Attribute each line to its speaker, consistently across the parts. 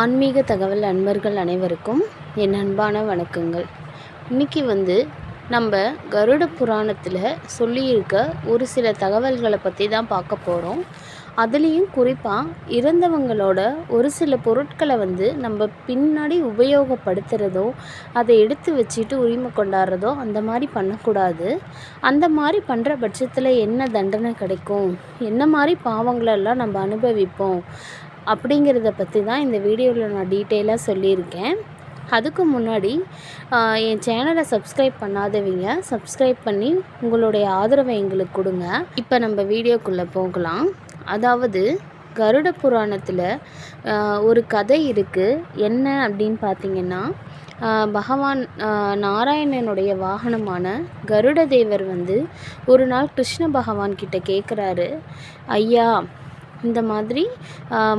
Speaker 1: ஆன்மீக தகவல் அன்பர்கள் அனைவருக்கும் என் அன்பான வணக்கங்கள். இன்றைக்கி வந்து நம்ம கருட புராணத்தில் சொல்லியிருக்க ஒரு சில தகவல்களை பற்றி தான் பார்க்க போகிறோம் அதுலேயும் குறிப்பாக இறந்தவங்களோட ஒரு சில பொருட்களை வந்து நம்ம பின்னாடி உபயோகப்படுத்துகிறதோ அதை எடுத்து வச்சுட்டு உரிமை கொண்டாடுறதோ அந்த மாதிரி பண்ணக்கூடாது. அந்த மாதிரி பண்ணுற பட்சத்தில் என்ன தண்டனை கிடைக்கும்? என்ன மாதிரி பாவங்களெல்லாம் நம்ம அனுபவிப்போம்? அப்படிங்கிறத பற்றி தான் இந்த வீடியோவில் நான் டீட்டெயிலாக சொல்லியிருக்கேன். அதுக்கு முன்னாடி என் சேனலை சப்ஸ்கிரைப் பண்ணாதவங்க சப்ஸ்கிரைப் பண்ணி உங்களுடைய ஆதரவை எங்களுக்கு கொடுங்க. இப்போ நம்ம வீடியோக்குள்ளே போகலாம். அதாவது கருட புராணத்தில் ஒரு கதை இருக்குது என்ன அப்படின்னு பார்த்தீங்கன்னா பகவான் நாராயணனுடைய வாகனமான கருட தேவர் வந்து ஒரு நாள் கிருஷ்ண பகவான் கிட்ட கேட்குறாரு ஐயா இந்த மாதிரி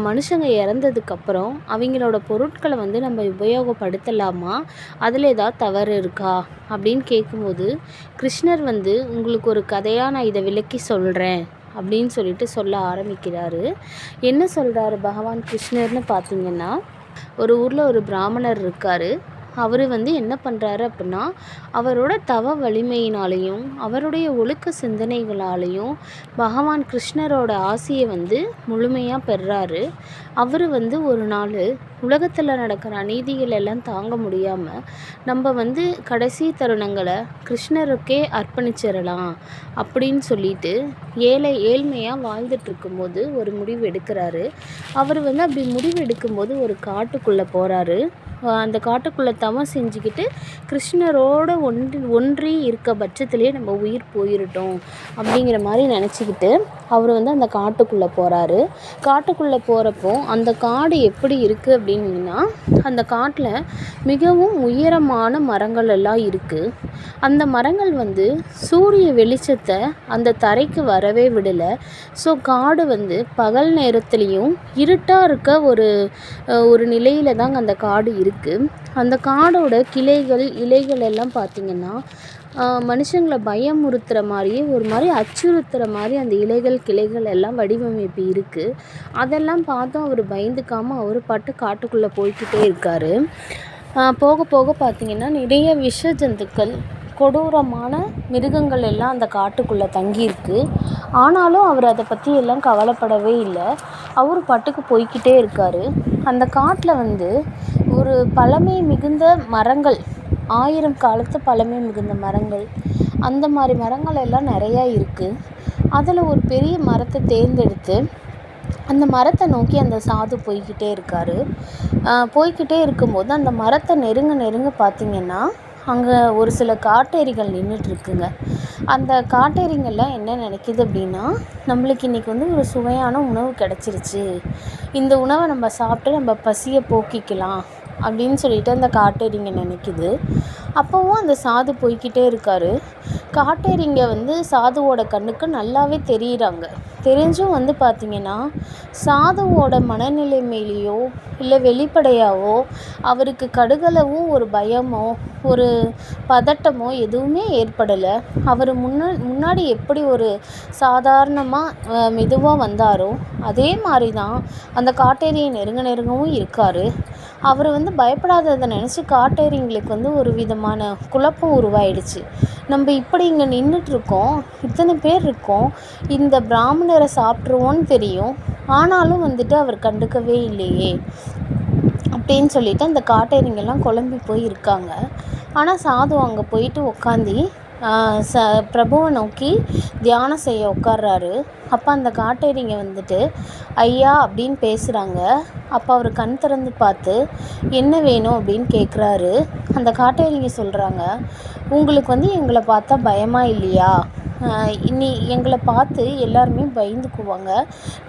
Speaker 1: மனுஷங்க இறந்ததுக்கப்புறம் அவங்களோட பொருட்களை வந்து நம்ம உபயோகப்படுத்தலாமா? அதில் ஏதாவது தவறு இருக்கா? அப்படின்னு கேட்கும்போது கிருஷ்ணர் வந்து உங்களுக்கு ஒரு கதையாக நான் இதை விளக்கி சொல்கிறேன் அப்படின்னு சொல்லிட்டு சொல்ல ஆரம்பிக்கிறாரு. என்ன சொல்கிறாரு பகவான் கிருஷ்ணர்னு பார்த்தீங்கன்னா ஒரு ஊரில் ஒரு பிராமணர் இருக்கார். அவர் வந்து என்ன பண்ணுறாரு அப்படின்னா அவரோட தவ வலிமையினாலையும் அவருடைய ஒழுக்க சிந்தனைகளாலையும் பகவான் கிருஷ்ணரோட ஆசையை வந்து முழுமையாக பெறாரு. அவர் வந்து ஒரு நாள் உலகத்தில் நடக்கிற அநீதிகள் எல்லாம் தாங்க முடியாமல் நம்ம வந்து கடைசி தருணங்களை கிருஷ்ணருக்கே அர்ப்பணிச்சிடலாம் அப்படின்னு சொல்லிட்டு ஏழை ஏழ்மையாக வாழ்ந்துட்டுருக்கும்போது ஒரு முடிவு எடுக்கிறாரு. அவர் வந்து அப்படி முடிவு எடுக்கும்போது ஒரு காட்டுக்குள்ளே போகிறாரு அந்த காட்டுக்குள்ளே தவம் செஞ்சுக்கிட்டு கிருஷ்ணரோட ஒன்றி ஒன்றி இருக்க பட்சத்துலேயே நம்ம உயிர் போயிடட்டும் அப்படிங்கிற மாதிரி நினச்சிக்கிட்டு அவர் வந்து அந்த காட்டுக்குள்ளே போகிறாரு காட்டுக்குள்ளே போகிறப்போ அந்த காடு எப்படி இருக்குது அப்படின்னா அந்த காட்டில் மிகவும் உயரமான மரங்கள் எல்லாம் இருக்குது அந்த மரங்கள் வந்து சூரிய வெளிச்சத்தை அந்த தரைக்கு வரவே விடலை. ஸோ காடு வந்து பகல் நேரத்துலேயும் இருட்டாக இருக்க ஒரு ஒரு நிலையில் தாங்க அந்த காடு இருக்குது அந்த காடோட கிளைகள் இலைகள் எல்லாம் பார்த்திங்கன்னா மனுஷங்களை பயமுறுத்துகிற மாதிரியே ஒரு மாதிரி அச்சுறுத்துகிற மாதிரி அந்த இலைகள் கிளைகள் எல்லாம் வடிவமைப்பு இருக்குது அதெல்லாம் பார்த்தும் அவர் பயந்துக்காமல் அவர் பாட்டு காட்டுக்குள்ளே போய்கிட்டே இருக்கார். போக போக பார்த்திங்கன்னா நிறைய விஷ ஜந்துக்கள் கொடூரமான மிருகங்கள் எல்லாம் அந்த காட்டுக்குள்ளே தங்கியிருக்கு. ஆனாலும் அவர் அதை பற்றி எல்லாம் கவலைப்படவே இல்லை. அவர் பாட்டுக்கு போய்கிட்டே இருக்கார். அந்த காட்டில் வந்து ஒரு பழமை மிகுந்த மரங்கள் ஆயிரம் காலத்து பழமை மிகுந்த மரங்கள். அந்த மாதிரி மரங்கள் எல்லாம் நிறையா இருக்குது அதில் ஒரு பெரிய மரத்தை தேர்ந்தெடுத்து அந்த மரத்தை நோக்கி அந்த சாது போய்கிட்டே இருக்கார். போய்கிட்டே இருக்கும்போது அந்த மரத்தை நெருங்க நெருங்க பார்த்திங்கன்னா அங்கே ஒரு சில காட்டேரிகள் நின்றுட்டுருக்குங்க அந்த காட்டேரிங்கெல்லாம் என்ன நினைக்கிது அப்படின்னா நம்மளுக்கு இன்றைக்கி வந்து ஒரு சுவையான உணவு கிடச்சிருச்சு. இந்த உணவை நம்ம சாப்பிட்டு நம்ம பசியை போக்கிக்கலாம். அப்படின்னு சொல்லிட்டு அந்த காட்டேரிங்க நினைக்குது. அப்போவும் அந்த சாது போய்கிட்டே இருக்கார். காட்டேரிங்க வந்து சாதுவோட கண்ணுக்கு நல்லாவே தெரியுறாங்க. தெரிஞ்சும் வந்து பார்த்திங்கன்னா சாதுவோட மனநிலைமையிலேயோ இல்லை வெளிப்படையாவோ அவருக்கு கடுகளவும் ஒரு பயமோ ஒரு பதட்டமோ எதுவுமே ஏற்படலை. அவர் முன்னா முன்னாடி எப்படி ஒரு சாதாரணமாக மெதுவாக வந்தாரோ அதே மாதிரி தான் அந்த காட்டேரியை நெருங்க நெருங்கவும் இருக்கார். அவர் வந்து பயப்படாததை நினச்சி காட்டேரிங்களுக்கு வந்து ஒரு விதமான குழப்பம் உருவாயிடுச்சு. நம்ம இப்படி இங்கே நின்றுட்டுருக்கோம் இத்தனை பேர் இருக்கோம் இந்த பிராமணரை சாப்பிட்ருவோன்னு தெரியும். ஆனாலும் வந்துட்டு அவர் கண்டுக்கவே இல்லையே அப்படின்னு சொல்லிட்டு அந்த காட்டேரிங்கெல்லாம் குழம்பி போய் இருக்காங்க. ஆனால் சாது அங்கே போயிட்டு உக்காந்தி ச பிரபுவை நோக்கி தியானம் செய்ய உட்கார்றாரு அப்போ அந்த காட்டேரிங்க வந்துட்டு ஐயா அப்படின்னு பேசுகிறாங்க அப்போ அவர் கண் திறந்து பார்த்து என்ன வேணும்? அப்படின்னு கேட்குறாரு அந்த காட்டேரிங்க சொல்கிறாங்க உங்களுக்கு வந்து எங்களை பார்த்தா பயமாக இல்லையா? இனி எங்களை பார்த்து எல்லாருமே பயந்துக்குவாங்க.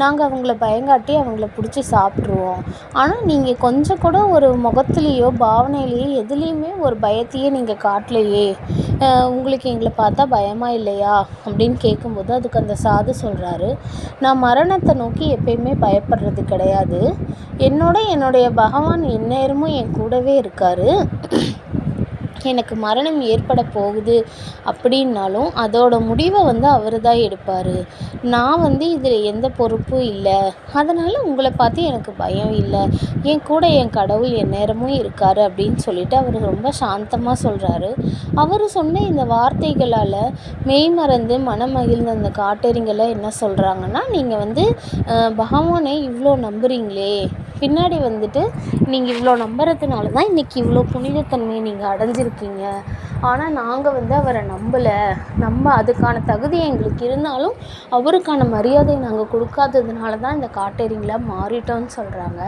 Speaker 1: நாங்கள் அவங்கள பயங்காட்டி அவங்கள பிடிச்சி சாப்பிட்ருவோம் ஆனால் நீங்கள் கொஞ்சம் கூட ஒரு முகத்துலேயோ பாவனையிலேயோ எதுலேயுமே ஒரு பயத்தையே நீங்கள் காட்டலையே. உங்களுக்கு எங்களை பார்த்தா பயமாக இல்லையா? அப்படின்னு கேட்கும்போது அதுக்கு அந்த சாது சொல்கிறாரு நான் மரணத்தை நோக்கி எப்பயுமே பயப்படுறது கிடையாது. என்னோட என்னுடைய பகவான் எந்நேரமும் என் கூடவே இருக்கார். எனக்கு மரணம் ஏற்பட போகுது அப்படின்னாலும் அதோட முடிவை வந்து அவர் தான் எடுப்பார். நான் வந்து இதில் எந்த பொறுப்பும் இல்லை. அதனால் உங்களை பார்த்து எனக்கு பயம் இல்லை. என் கூட என் கடவுள் எந்நேரமும் இருக்கார் அப்படின்னு சொல்லிட்டு அவர் ரொம்ப சாந்தமாக சொல்கிறாரு அவர் சொன்ன இந்த வார்த்தைகளால் மெய் மறந்து மனமகிழ்ந்த அந்த காட்டேரிங்கெல்லாம் என்ன சொல்கிறாங்கன்னா நீங்கள் வந்து பகவானை இவ்வளோ நம்புறீங்களே. பின்னாடி வந்துட்டு நீங்கள் இவ்வளோ நம்புறதுனால தான் இன்றைக்கி இவ்வளோ புனிதத்தன்மையை நீங்கள் அடைஞ்சிருக்கீங்க. ஆனால் நாங்கள் வந்து அவரை நம்பலை. நம்ம அதுக்கான தகுதி எங்களுக்கு இருந்தாலும் அவருக்கான மரியாதையை நாங்கள் கொடுக்காததுனால தான் இந்த காட்டேரிங்களாக மாறிட்டோம்னு சொல்கிறாங்க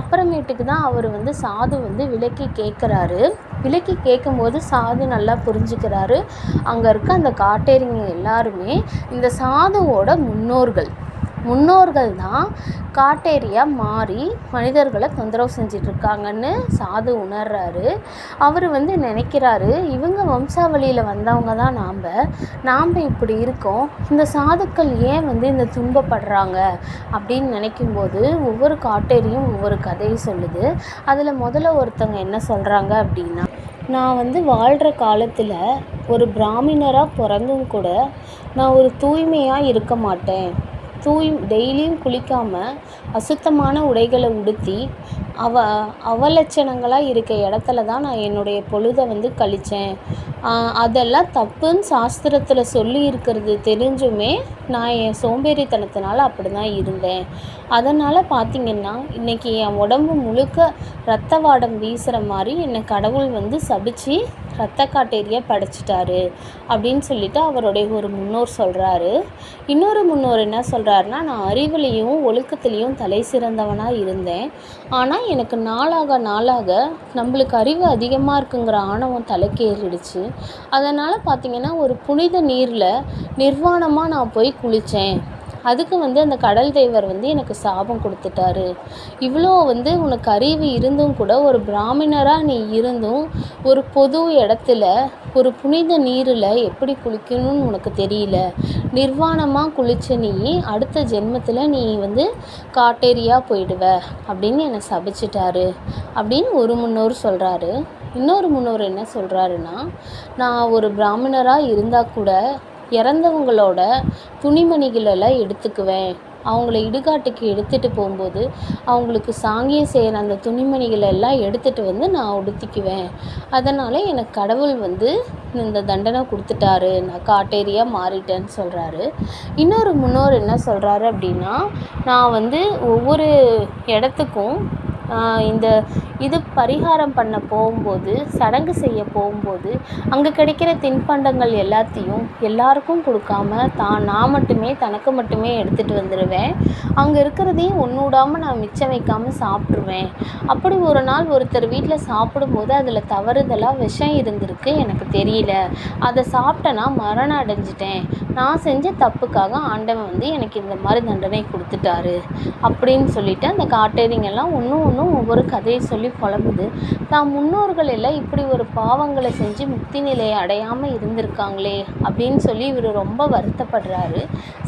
Speaker 1: அப்புறமேட்டுக்கு தான் அவர் வந்து சாது வந்து விலக்கி கேட்குறாரு விலக்கி கேட்கும்போது சாது நல்லா புரிஞ்சுக்கிறாரு. அங்கே இருக்க அந்த காட்டேரிங்க எல்லாருமே இந்த சாதுவோட முன்னோர்கள். முன்னோர்கள் தான் காட்டேரியாக மாறி மனிதர்களை தொந்தரவு செஞ்சிட்ருக்காங்கன்னு சாது உணர்றாரு. அவர் வந்து நினைக்கிறாரு இவங்க வம்சாவளியில் வந்தவங்க தான் நாம் நாம் இப்படி இருக்கோம். இந்த சாதுக்கள் ஏன் வந்து இந்த துன்பப்படுறாங்க? அப்படின்னு நினைக்கும்போது ஒவ்வொரு காட்டேரியும் ஒவ்வொரு கதையை சொல்லுது. அதில் முதல்ல ஒருத்தவங்க என்ன சொல்கிறாங்க அப்படின்னா நான் வந்து வாழ்கிற காலத்தில் ஒரு பிராமணராக பிறந்தும் கூட நான் ஒரு தூய்மையாக இருக்க மாட்டேன். தூய் டெய்லியும் குளிக்காமல் அசுத்தமான உடைகளை உடுத்தி அவ அவலட்சணங்களாக இருக்க இடத்துல தான் நான் என்னுடைய பொழுதை வந்து கழித்தேன் அதெல்லாம் தப்புன்னு சாஸ்திரத்தில் சொல்லி இருக்கிறது தெரிஞ்சுமே நான் என் சோம்பேறித்தனத்தினால அப்படி தான் இருந்தேன். அதனால் பார்த்திங்கன்னா இன்றைக்கி என் உடம்பு முழுக்க ரத்த வாடம் வீசுகிற மாதிரி என்னை கடவுள் வந்து சபிச்சு ரத்த காட்டேரியை படைச்சிட்டாரு அப்படின்னு சொல்லிட்டு அவருடைய ஒரு முன்னோர் சொல்கிறாரு இன்னொரு முன்னோர் என்ன சொல்கிறாருன்னா நான் அறிவுலேயும் ஒழுக்கத்துலேயும் தலை சிறந்தவனாக இருந்தேன். ஆனால் எனக்கு நாளாக நாளாக நம்மளுக்கு அறிவு அதிகமாக இருக்குங்கிற ஆணவம் தலைக்கேறிடுச்சு. அதனால் பார்த்திங்கன்னா ஒரு புனித நீரில் நிர்வாணமாக நான் போய் குளித்தேன் அதுக்கு வந்து அந்த கடல் தேவர் வந்து எனக்கு சாபம் கொடுத்துட்டாரு. இவ்வளோ வந்து உனக்கு அறிவு இருந்தும் கூட ஒரு பிராமணராக நீ இருந்தும் ஒரு பொது இடத்துல ஒரு புனித நீரில் எப்படி குளிக்கணும்னு உனக்கு தெரியல. நிர்வாணமாக குளிச்ச நீ அடுத்த ஜென்மத்தில் நீ வந்து காட்டேரியாக போயிடுவ அப்படின்னு என்னை சபிச்சிட்டாரு. அப்படின்னு ஒரு முன்னோர் சொல்கிறாரு இன்னொரு முன்னோர் என்ன சொல்கிறாருன்னா நான் ஒரு பிராமணராக இருந்தால் கூட இறந்தவங்களோட துணிமணிகளெல்லாம் எடுத்துக்குவேன். அவங்கள இடுகாட்டுக்கு எடுத்துகிட்டு போகும்போது அவங்களுக்கு சாங்கியம் செய்கிற அந்த துணிமணிகளை எல்லாம் எடுத்துகிட்டு வந்து நான் உடுத்திக்குவேன். அதனால் எனக்கு கடவுள் வந்து இந்த தண்டனை கொடுத்துட்டாரு. நான் காட்டேரியாக மாறிட்டேன்னு சொல்கிறாரு இன்னொரு முன்னோர் என்ன சொல்கிறாரு அப்படின்னா நான் வந்து ஒவ்வொரு இடத்துக்கும் இந்த இது பரிகாரம் பண்ண போகும்போது சடங்கு செய்ய போகும்போது அங்கே கிடைக்கிற தின்பண்டங்கள் எல்லாத்தையும் எல்லாருக்கும் கொடுக்காம தான் நான் மட்டுமே தனக்கு மட்டுமே எடுத்துகிட்டு வந்துடுவேன் அங்கே இருக்கிறதையும் ஒன்றுடாமல் நான் மிச்சம் வைக்காமல் சாப்பிட்ருவேன் அப்படி ஒரு நாள் ஒருத்தர் வீட்டில் சாப்பிடும்போது அதில் தவறுதலாக விஷம் இருந்திருக்கு எனக்கு தெரியல. அதை சாப்பிட்டேன்னா மரணம் அடைஞ்சிட்டேன். நான் செஞ்ச தப்புக்காக ஆண்டவன் வந்து எனக்கு இந்த மாதிரி தண்டனை கொடுத்துட்டாரு. அப்படின்னு சொல்லிட்டு அந்த காட்டேரிங்கெல்லாம் ஒன்றும் ஒன்றும் ஒவ்வொரு கதையை சொல்லி புலம்புது தான் முன்னோர்கள் எல்லாம் இப்படி ஒரு பாவங்களை செஞ்சு முக்தி நிலையை அடையாமல் இருந்திருக்காங்களே அப்படின்னு சொல்லி இவர் ரொம்ப வருத்தப்படுறாரு.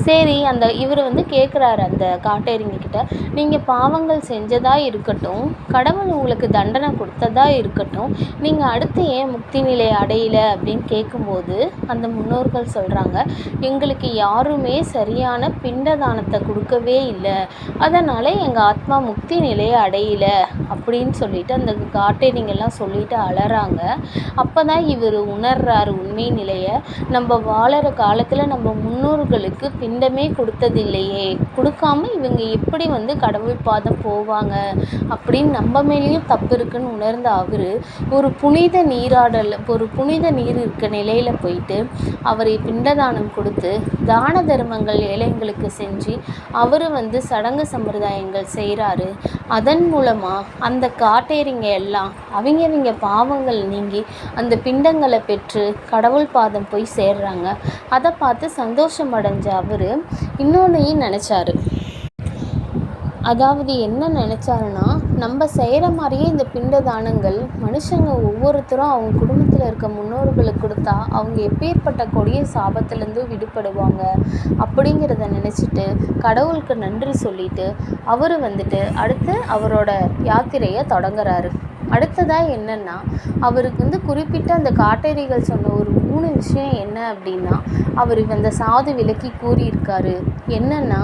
Speaker 1: சரி அந்த இவர் வந்து கேட்குறாரு அந்த காட்டேரிங்க கிட்ட நீங்கள் பாவங்கள் செஞ்சதாக இருக்கட்டும் கடவுள் உங்களுக்கு தண்டனை கொடுத்ததாக இருக்கட்டும் நீங்கள் அடுத்து ஏன் முக்தி நிலையை அடையல? அப்படின்னு கேட்கும்போது அந்த முன்னோர்கள் சொல்கிறாங்க எங்களுக்கு யாருமே சரியான பிண்டதானத்தை கொடுக்கவே இல்லை. அதனால் எங்கள் ஆத்மா முக்தி நிலையை அடையலை. அப்படின்னு சொல்லிட்டு அந்த காட்டேரிங்கெல்லாம் சொல்லிட்டு அலறாங்க. அப்போ தான் இவர் உணர்றாரு உண்மை நிலையை. நம்ம வாழற காலத்தில் நம்ம முன்னோர்களுக்கு பிண்டமே கொடுத்ததில்லையே. கொடுக்காம இவங்க எப்படி வந்து கடவுள் பாதம் போவாங்க அப்படின்னு நம்ம மேலேயும் தப்பு இருக்குன்னு உணர்ந்த அவர் ஒரு புனித நீராடல் ஒரு புனித நீர் இருக்க நிலையில் போயிட்டு அவரை பிண்டதானம் கொடுத்து தான தர்மங்கள் ஏழைங்களுக்கு செஞ்சு அவர் வந்து சடங்கு சம்பிரதாயங்கள் செய்கிறாரு அதன் மூலமாக அந்த கா காட்டேரிங்க எல்லாம். அவங்க அவங்க பாவங்கள் நீங்கி அந்த பிண்டங்களை பெற்று கடவுள் பாதம் போய் சேர்றாங்க. அதை பார்த்து சந்தோஷம் அடைஞ்ச அவர் இன்னொன்னையும் நினச்சாரு. அதாவது என்ன நினச்சாருன்னா நம்ம செய்கிற மாதிரியே இந்த பிண்ட தானங்கள் மனுஷங்க ஒவ்வொருத்தரும் அவங்க குடும்பத்தில் இருக்க முன்னோர்களுக்கு கொடுத்தா அவங்க எப்பேற்பட்ட கொடிய சாபத்துலேருந்து விடுபடுவாங்க அப்படிங்கிறத நினச்சிட்டு கடவுளுக்கு நன்றி சொல்லிட்டு அவர் வந்துட்டு அடுத்து அவரோட யாத்திரையை தொடங்குறாரு. அடுத்ததாக என்னென்னா அவருக்கு வந்து குறிப்பிட்ட அந்த காட்டேரிகள் சொன்ன ஒரு மூணு விஷயம் என்ன அப்படின்னா அவர் அந்த சாது விலக்கி கூறியிருக்காரு. என்னென்னா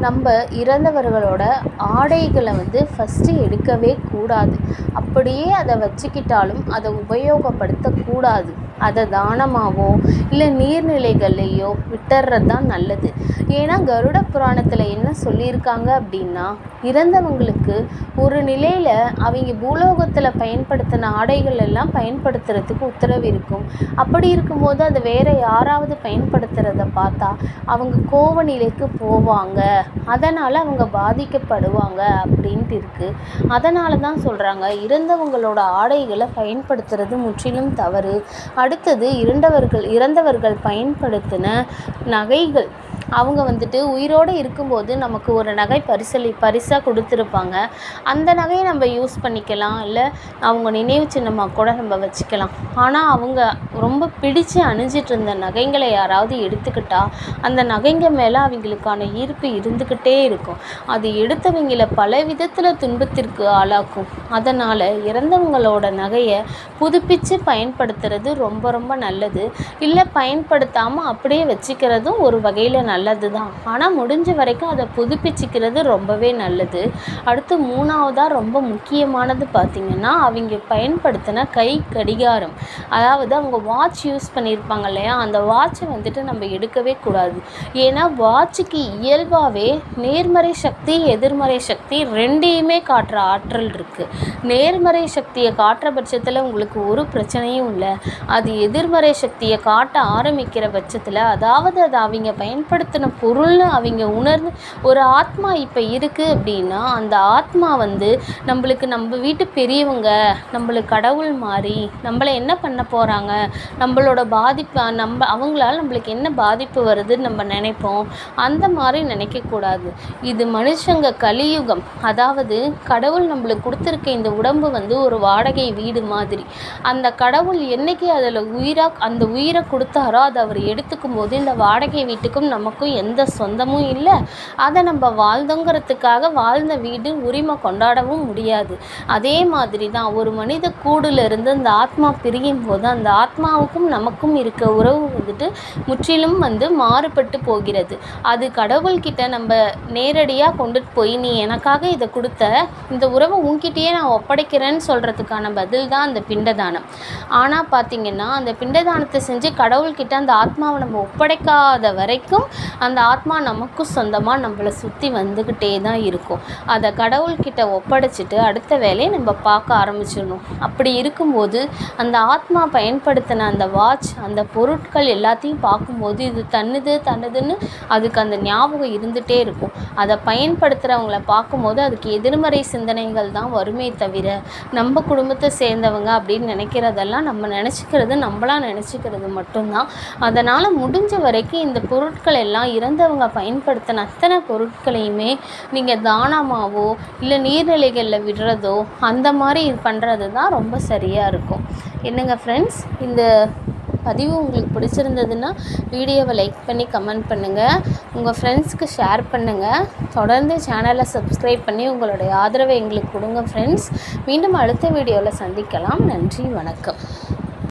Speaker 1: நம்ம இறந்தவர்களோட ஆடைகளை வந்து ஃபஸ்ட்டு எடுக்கவே கூடாது. அப்படியே அதை வச்சுக்கிட்டாலும் அதை உபயோகப்படுத்தக்கூடாது. அதை தானமாகவோ இல்லை நீர்நிலைகள்லேயோ விட்டுறது தான் நல்லது. ஏன்னா கருட புராணத்தில் என்ன சொல்லியிருக்காங்க அப்படின்னா இறந்தவங்களுக்கு ஒரு நிலையில் அவங்க பூலோகத்தில் பயன்படுத்தின ஆடைகள் எல்லாம் பயன்படுத்துறதுக்கு உத்தரவு இருக்கும். அப்படி இருக்கும்போது அதை வேறு யாராவது பயன்படுத்துகிறத பார்த்தா அவங்க கோவ நிலைக்கு போவாங்க. அதனால் அவங்க பாதிக்கப்படுவாங்க அப்படின்ட்டு இருக்குது அதனால தான் சொல்கிறாங்க இறந்தவங்களோட ஆடைகளை பயன்படுத்துறது முற்றிலும் தவறு. அடுத்தது இறந்தவர்கள் இறந்தவர்கள் பயன்படுத்தின நகைகள். அவங்க வந்துட்டு உயிரோடு இருக்கும்போது நமக்கு ஒரு நகை பரிசளி பரிசாக கொடுத்துருப்பாங்க. அந்த நகையை நம்ம யூஸ் பண்ணிக்கலாம். இல்லை அவங்க நினைவு சின்னமாக கூட நம்ம வச்சுக்கலாம். ஆனால் அவங்க ரொம்ப பிடிச்சு அணிஞ்சிட்டு இருந்த நகைங்களை யாராவது எடுத்துக்கிட்டா அந்த நகைங்க மேலே அவங்களுக்கான ஈர்ப்பு இருந்துக்கிட்டே இருக்கும். அது எடுத்தவங்கள பல விதத்தில் துன்பத்திற்கு ஆளாக்கும். அதனால் இறந்தவங்களோட நகையை புதுப்பிச்சு பயன்படுத்துறது ரொம்ப ரொம்ப நல்லது. இல்லை பயன்படுத்தாமல் அப்படியே வச்சுக்கிறதும் ஒரு வகையில் நல்லது. நல்லது தான் ஆனால் முடிஞ்ச வரைக்கும் அதை புதுப்பிச்சுக்கிறது ரொம்பவே நல்லது. அடுத்து மூணாவதாக ரொம்ப முக்கியமானது பார்த்திங்கன்னா அவங்க பயன்படுத்தின கை கடிகாரம். அதாவது அவங்க வாட்ச் யூஸ் பண்ணியிருப்பாங்க இல்லையா? அந்த வாட்சை வந்துட்டு நம்ம எடுக்கவே கூடாது. ஏன்னா வாட்சுக்கு இயல்பாகவே நேர்மறை சக்தி எதிர்மறை சக்தி ரெண்டையுமே காட்டுற ஆற்றல் இருக்குது நேர்மறை சக்தியை காட்டுற பட்சத்தில் உங்களுக்கு ஒரு பிரச்சனையும் இல்லை. அது எதிர்மறை சக்தியை காட்ட ஆரம்பிக்கிற பட்சத்தில் அதாவது அதை அவங்க பயன்படுத்த பயன்படுத்தின பொருள்னு அவங்க உணர்ந்து ஒரு ஆத்மா இப்போ இருக்குது அப்படின்னா அந்த ஆத்மா வந்து நம்மளுக்கு நம்ம வீட்டு பெரியவங்க நம்மளுக்கு கடவுள் மாதிரி நம்மளை என்ன பண்ண போகிறாங்க நம்மளோட பாதிப்பு நம்ம அவங்களால நம்மளுக்கு என்ன பாதிப்பு வருதுன்னு நம்ம நினைப்போம். அந்த மாதிரி நினைக்கக்கூடாது இது மனுஷங்க கலியுகம். அதாவது கடவுள் நம்மளுக்கு கொடுத்துருக்க இந்த உடம்பு வந்து ஒரு வாடகை வீடு மாதிரி. அந்த கடவுள் என்னைக்கு அதில் உயிராக அந்த உயிரை கொடுத்தாரோ அதை அவர் எடுத்துக்கும் போது இந்த வாடகை வீட்டுக்கும் நமக்கும் எந்த சொந்தமும் இல்லை. அதை நம்ம வாழ்ந்தோங்கிறதுக்காக வாழ்ந்த வீடு உரிமை கொண்டாடவும் முடியாது. அதே மாதிரி தான் ஒரு மனித கூடுலேருந்து அந்த ஆத்மா பிரியும் போது அந்த ஆத்மாவுக்கும் நமக்கும் இருக்க உறவு வந்துட்டு முற்றிலும் வந்து மாறுபட்டு போகிறது. அது கடவுள்கிட்ட நம்ம நேரடியாக கொண்டுட்டு போய் நீ எனக்காக இதை கொடுத்த இந்த உறவை உன்கிட்டயே நான் ஒப்படைக்கிறேன்னு சொல்கிறதுக்கான பதில் தான் அந்த பிண்டதானம். ஆனால் பார்த்திங்கன்னா அந்த பிண்டதானத்தை செஞ்சு கடவுள்கிட்ட அந்த ஆத்மாவை நம்ம ஒப்படைக்காத வரைக்கும் அந்த ஆத்மா நமக்கும் சொந்தமாக நம்மளை சுற்றி வந்துக்கிட்டே தான் இருக்கும். அதை கடவுள்கிட்ட ஒப்படைச்சிட்டு அடுத்த வேலையை நம்ம பார்க்க ஆரம்பிச்சிடணும். அப்படி இருக்கும்போது அந்த ஆத்மா பயன்படுத்தின அந்த வாட்ச் அந்த பொருட்கள் எல்லாத்தையும் பார்க்கும்போது இது தன்னுது தன்னுதுன்னு அதுக்கு அந்த ஞாபகம் இருந்துகிட்டே இருக்கும். அதை பயன்படுத்துகிறவங்கள பார்க்கும்போது அதுக்கு எதிர்மறை சிந்தனைகள் தான் வருமே தவிர நம்ம குடும்பத்தை சேர்ந்தவங்க அப்படின்னு நினைக்கிறதெல்லாம் நம்ம நினச்சிக்கிறது நம்மளாக நினச்சிக்கிறது மட்டும்தான். அதனால் முடிஞ்ச வரைக்கும் இந்த பொருட்கள் எல்லாம் இறந்தவங்க பயன்படுத்தின அத்தனை பொருட்களையுமே நீங்கள் தானமாகவோ இல்லை நீர்நிலைகளில் விடுறதோ அந்த மாதிரி இது பண்ணுறது தான் ரொம்ப சரியாக இருக்கும். என்னங்க ஃப்ரெண்ட்ஸ் இந்த பதிவு உங்களுக்கு பிடிச்சிருந்ததுன்னா வீடியோவை லைக் பண்ணி கமெண்ட் பண்ணுங்கள் உங்கள் ஃப்ரெண்ட்ஸ்க்கு ஷேர் பண்ணுங்கள் தொடர்ந்து சேனலை சப்ஸ்கிரைப் பண்ணி உங்களுடைய ஆதரவை எங்களுக்கு கொடுங்க ஃப்ரெண்ட்ஸ் மீண்டும் அடுத்த வீடியோவில் சந்திக்கலாம். நன்றி வணக்கம்.